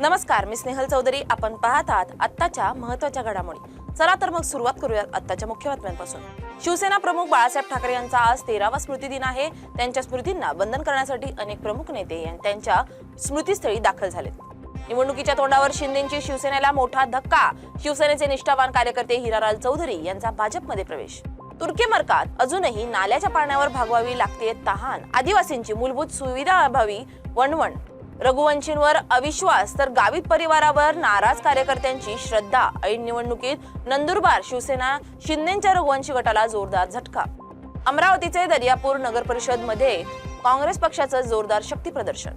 नमस्कार मी स्नेहल चौधरी. आपण पाहत आहात आत्ताच्या महत्त्वाच्या घडामोडी. चला तर मग सुरुवात करूयात आत्ताच्या मुख्य बातम्यांपासून. शिवसेना प्रमुख बाळासाहेब ठाकरे यांचा आज तेरावा स्मृती दिन आहे. त्यांच्या स्मृतींना बंधन करण्यासाठी अनेक प्रमुख नेते त्यांच्या स्मृतीस्थळी दाखल झालेत. निवडणुकीच्या तोंडावर शिंदेची शिवसेनेला मोठा धक्का. शिवसेनेचे निष्ठावान कार्यकर्ते हिरालाल चौधरी यांचा भाजपमध्ये प्रवेश. तुर्की मर्कात अजूनही नाल्याच्या पाण्यावर भागवावी लागते तहान. आदिवासींची मूलभूत सुविधा अभावी वणवण. रघुवंशींवर अविश्वास तर गावित परिवारावर नाराज कार्यकर्त्यांची श्रद्धा ऐन निवडणुकीत नंदुरबार शिवसेना शिंदेच्या रघुवंशी गटाला जोरदार झटका. अमरावतीचे दर्यापूर नगर परिषदमध्ये काँग्रेस पक्षाचं जोरदार शक्ती प्रदर्शन.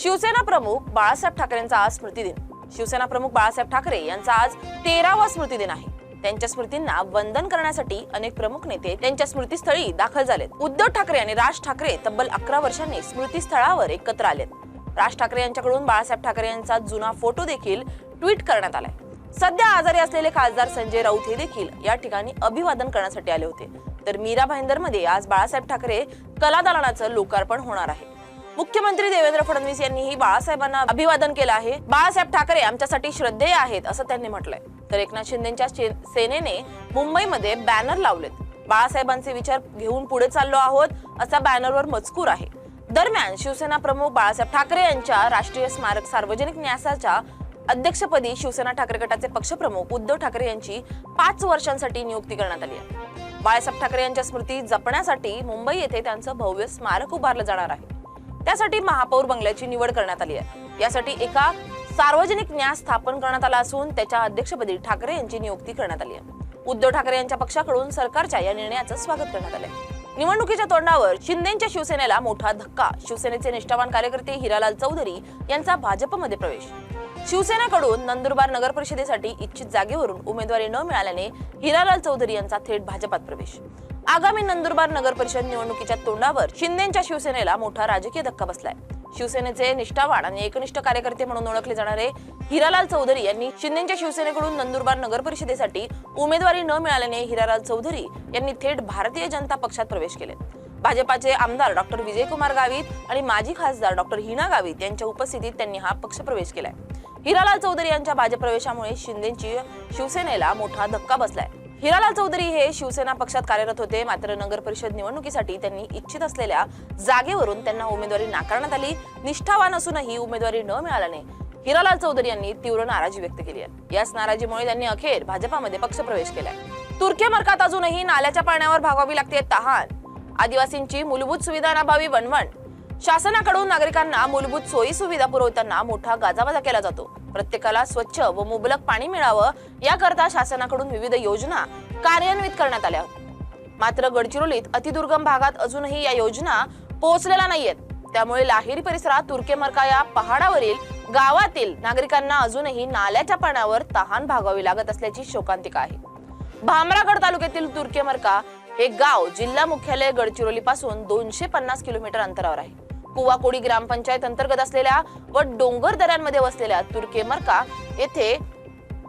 शिवसेना प्रमुख बाळासाहेब ठाकरेंचा आज स्मृतिदिन. शिवसेना प्रमुख बाळासाहेब ठाकरे यांचा आज तेरावा स्मृतिदिन आहे. त्यांच्या स्मृतींना वंदन करण्यासाठी अनेक प्रमुख नेते त्यांच्या स्मृतीस्थळी दाखल झालेत. उद्धव ठाकरे आणि राज ठाकरे तब्बल अकरा वर्षांनी स्मृतीस्थळावर एकत्र आलेत. राज ठाकरे यांच्याकडून बाळासाहेब ठाकरे यांचा जुना फोटो देखील ट्विट करण्यात आलाय. सध्या आजारी असलेले खासदार संजय राऊत हे देखील या ठिकाणी अभिवादन करण्यासाठी आले होते. तर मीरा भाईंदरमध्ये आज बाळासाहेब ठाकरे कला दालनाचं लोकार्पण होणार आहे. मुख्यमंत्री देवेंद्र फडणवीस यांनीही बाळासाहेबांना अभिवादन केलं आहे. बाळासाहेब ठाकरे आमच्यासाठी श्रद्धेय आहेत असं त्यांनी म्हटलंय. तर एकनाथ शिंदेच्या सेनेने मुंबईमध्ये बॅनर लावलेत. बाळासाहेबांचे विचार घेऊन पुढे चाललो आहोत असा बॅनरवर मजकूर आहे. दरम्यान शिवसेना प्रमुख बाळासाहेब ठाकरे यांच्या राष्ट्रीय स्मारक सार्वजनिक न्यासाच्या अध्यक्षपदी शिवसेना ठाकरे गटाचे पक्षप्रमुख उद्धव ठाकरे यांची पाच वर्षांसाठी नियुक्ती करण्यात आली आहे. बाळासाहेब ठाकरे यांच्या स्मृती जपण्यासाठी मुंबई येथे त्यांचं भव्य स्मारक उभारलं जाणार आहे. त्यासाठी महापौर बंगल्याची निवड करण्यात आली आहे. यासाठी एका सार्वजनिक न्यास स्थापन करण्यात आला असून त्याच्या अध्यक्षपदी ठाकरे यांची नियुक्ती करण्यात आली आहे. उद्धव ठाकरे यांच्या पक्षाकडून सरकारच्या या निर्णयाचं स्वागत करण्यात आलंय. निवडणुकीच्या तोंडावर शिंदेच्या शिवसेनेला मोठा धक्का. शिवसेनेचे निष्ठावान कार्यकर्ते हिरालाल चौधरी यांचा भाजपमध्ये प्रवेश. शिवसेनेकडून नंदुरबार नगर परिषदेसाठी इच्छित जागेवरून उमेदवारी न मिळाल्याने हिरालाल चौधरी यांचा थेट भाजपात प्रवेश. आगामी नंदुरबार नगर परिषद निवडणुकीच्या तोंडावर शिंदेच्या शिवसेनेला मोठा राजकीय धक्का बसलाय. शिवसेनेचे निष्ठावान आणि एकनिष्ठ कार्यकर्ते म्हणून ओळखले जाणारे हिरालाल चौधरी यांनी शिंदेच्या शिवसेनेकडून नंदुरबार नगर परिषदेसाठी उमेदवारी न मिळाल्याने हिरालाल चौधरी यांनी थेट भारतीय जनता पक्षात प्रवेश केले. भाजपाचे आमदार डॉक्टर विजयकुमार गावित आणि माजी खासदार डॉक्टर हिना गावित यांच्या उपस्थितीत त्यांनी हा पक्ष प्रवेश केलाय. हिरालाल चौधरी यांच्या भाजप प्रवेशामुळे शिंदेची शिवसेनेला मोठा धक्का बसलाय. हिरालाल चौधरी हे शिवसेना पक्षात कार्यरत होते. मात्र नगर परिषद निवडणुकीसाठी त्यांनी इच्छित असलेल्या जागेवरून त्यांना उमेदवारी नाकारण्यात आली. निष्ठावान असूनही उमेदवारी न मिळाल्याने हिरालाल चौधरी यांनी तीव्र नाराजी व्यक्त केली आहे. याच नाराजीमुळे त्यांनी अखेर भाजपामध्ये पक्षप्रवेश केलाय. तुर्की मार्गात अजूनही नाल्याच्या पाण्यावर भागवावी लागते तहान. आदिवासींची मूलभूत सुविधांअभावी वणवण. शासनाकडून नागरिकांना मूलभूत सोयी सुविधा पुरवताना मोठा गाजावाजा केला जातो. प्रत्येकाला स्वच्छ व मुबलक पाणी मिळावं याकरता शासनाकडून विविध योजना कार्यान्वित करण्यात आल्या. मात्र गडचिरोलीत अतिदुर्गम भागात अजूनही या योजना पोहोचलेल्या नाहीयेत. त्यामुळे लाहेरी परिसरात तुर्केमरका या पहाडावरील गावातील नागरिकांना अजूनही नाल्याच्या पाण्यावर तहान भागावी लागत असल्याची शोकांतिका आहे. भामरागड तालुक्यातील तुर्केमरका हे गाव जिल्हा मुख्यालय गडचिरोली पासून दोनशे पन्नास किलोमीटर अंतरावर आहे. कुवाकोडी ग्रामपंचायत अंतर्गत असलेल्या व डोंगर दऱ्यांमध्ये वसलेल्या तुर्केमरका येथे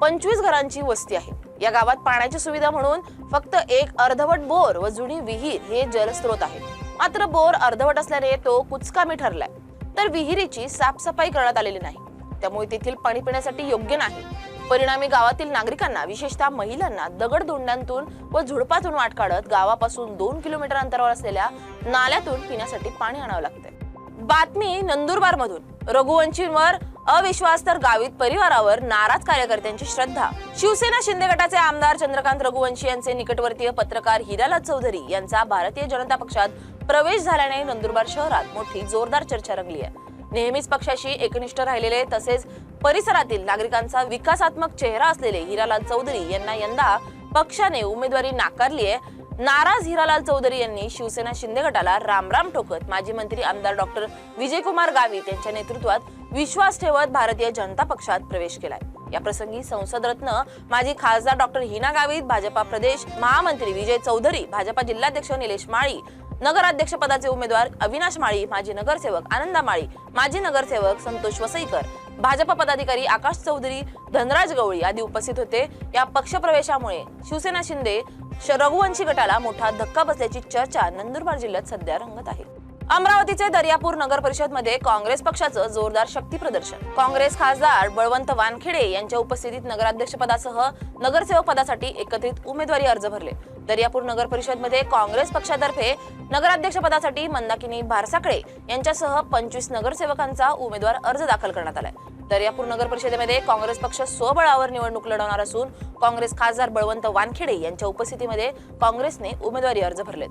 पंचवीस घरांची वस्ती आहे. या गावात पाण्याची सुविधा म्हणून फक्त एक अर्धवट बोर व जुनी विहीर हे जलस्रोत आहे. मात्र बोर अर्धवट असल्याने तो कुचकामी ठरलाय. तर विहिरीची साफसफाई करण्यात आलेली नाही. त्यामुळे तेथील पाणी पिण्यासाठी योग्य नाही. परिणामी गावातील नागरिकांना विशेषतः महिलांना दगडधोंड्यांतून व झुडपातून वाट काढत गावापासून दोन किलोमीटर अंतरावर असलेल्या नाल्यातून पिण्यासाठी पाणी आणावं लागतंय. बातमी नंदुरबार मधून रघुवंशींवर अविश्वास तर गावित परिवारावर नाराज कार्यकर्त्यांची श्रद्धा. शिवसेना शिंदे गटाचे आमदार चंद्रकांत रघुवंशी यांचे निकटवर्तीय पत्रकार हिरालाल चौधरी यांचा भारतीय जनता पक्षात प्रवेश झाल्याने नंदुरबार शहरात मोठी जोरदार चर्चा रंगली आहे. नेहमीच पक्षाशी एकनिष्ठ राहिलेले तसेच परिसरातील नागरिकांचा विकासात्मक चेहरा असलेले हिरालाल चौधरी यांना यंदा पक्षाने उमेदवारी नाकारली आहे. नाराज हिरालाल चौधरी यांनी शिवसेना शिंदे गटाला रामराम ठोकत माजी मंत्री आमदार डॉक्टर विजयकुमार गावित यांच्या नेतृत्वात विश्वास ठेवत भारतीय जनता पक्षात प्रवेश केलाय. या प्रसंगी संसद रत्न माजी खासदार डॉक्टर हिना गावित भाजपा प्रदेश महामंत्री विजय चौधरी भाजपा जिल्हाध्यक्ष निलेश माळी नगराध्यक्ष पदाचे उमेदवार अविनाश माळी माजी नगरसेवक आनंदा माळी माजी नगरसेवक संतोष वसईकर भाजप पदाधिकारी आकाश चौधरी धनराज गवळी आदी उपस्थित होते. या पक्षप्रवेशामुळे शिवसेना शिंदे श- रघुवंशी गटाला मोठा धक्का बसल्याची चर्चा नंदुरबार जिल्ह्यात सध्या रंगत आहे. अमरावतीचे दर्यापूर नगर परिषदमध्ये काँग्रेस पक्षाचं जोरदार शक्ती प्रदर्शन. काँग्रेस खासदार बळवंत वानखेडे यांच्या उपस्थितीत नगराध्यक्ष पदासह नगरसेवक पदासाठी एकत्रित उमेदवारी अर्ज भरले. दर्यापूर नगर परिषदमध्ये काँग्रेस पक्षातर्फे नगराध्यक्ष पदासाठी मंदाकिनी भारसाकळे यांच्यासह पंचवीस नगरसेवकांचा उमेदवार अर्ज दाखल करण्यात आलाय. दर्यापूर नगर परिषदेमध्ये काँग्रेस पक्ष स्वबळावर निवडणूक लढवणार असून काँग्रेस खासदार बळवंत वानखेडे यांच्या उपस्थितीमध्ये काँग्रेसने उमेदवारी अर्ज भरलेत.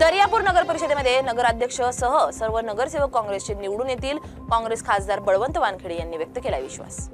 दर्यापूर नगर परिषदेमध्ये नगराध्यक्ष सह सर्व नगरसेवक काँग्रेसचे निवडून येतील. काँग्रेस खासदार बळवंत वानखेडे यांनी व्यक्त केला विश्वास.